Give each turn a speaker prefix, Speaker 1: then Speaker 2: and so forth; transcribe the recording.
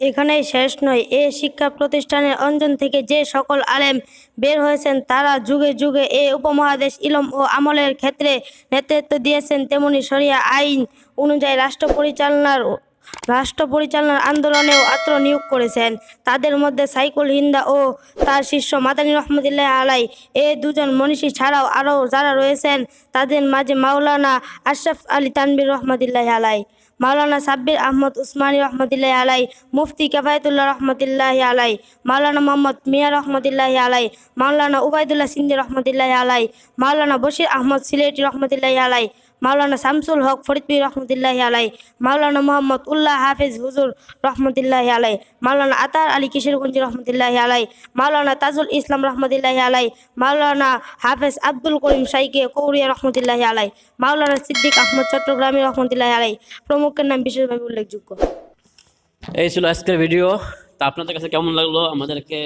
Speaker 1: এখানেই শেষ নয়। এ শিক্ষা প্রতিষ্ঠানের অঞ্জন থেকে যে সকল আলেম বের হয়েছেন, তারা যুগে যুগে এ উপমহাদেশ ইলম ও আমলের ক্ষেত্রে নেতৃত্ব দিয়েছেন, তেমনি সরিয়া আইন অনুযায়ী রাষ্ট্র পরিচালনার রাষ্ট্র পরিচালনার আন্দোলনেও আত্ম নিয়োগ করেছেন। তাদের মধ্যে সাইকুল হিন্দা ও তার শিষ্য মাদানী রহমতুল্লাহ আলাই, এ দুজন মনীষী ছাড়াও আরও যারা রয়েছেন, তাদের মাঝে মাওলানা আশরাফ আলী তানবির রহমতুল্লাহ আলাই, মাওলানা সাব্বির আহমদ উসমানী রহমতুল্লাহ আলাই, মুফতি কেফায়তুল্লাহ রহমতুল্লাহ আলাই, মাওলানা মোহাম্মদ মিয়া রহমতুল্লাহ আলাই, মাওলানা উবায়দুল্লাহ সিন্দি রহমতুল্লাহ আলাই, মাওলানা বশির আহমদ সিলেটি রহমতুল্লাহ আলাই মাওলানা শামসুল হক ফরিদপুর রহমতুল্লাহ আলাই মাওলানা মোহাম্মদ উল্লাহ হাফিজ হুজুর রহমতুল্লাহ আলাই মাওলানা আতার আলী কিশোরগঞ্জ রহমতুল্লাহ আলাই মাওলানা তাজুল ইসলাম রহমতুল্লাহ আলাই মাওলানা হাফেজ আব্দুল করিম সাইকে কৌরিয়া রহমতুল্লাহ আলাই মাওলানা সিদ্দিক আহমদ চট্টগ্রামী রহমতুল্লাহ আলাই প্রমুখের নাম বিশেষভাবে উল্লেখযোগ্য।
Speaker 2: এই ছিল আজকের ভিডিও। তা আপনাদের কাছে কেমন লাগল? আমাদেরকে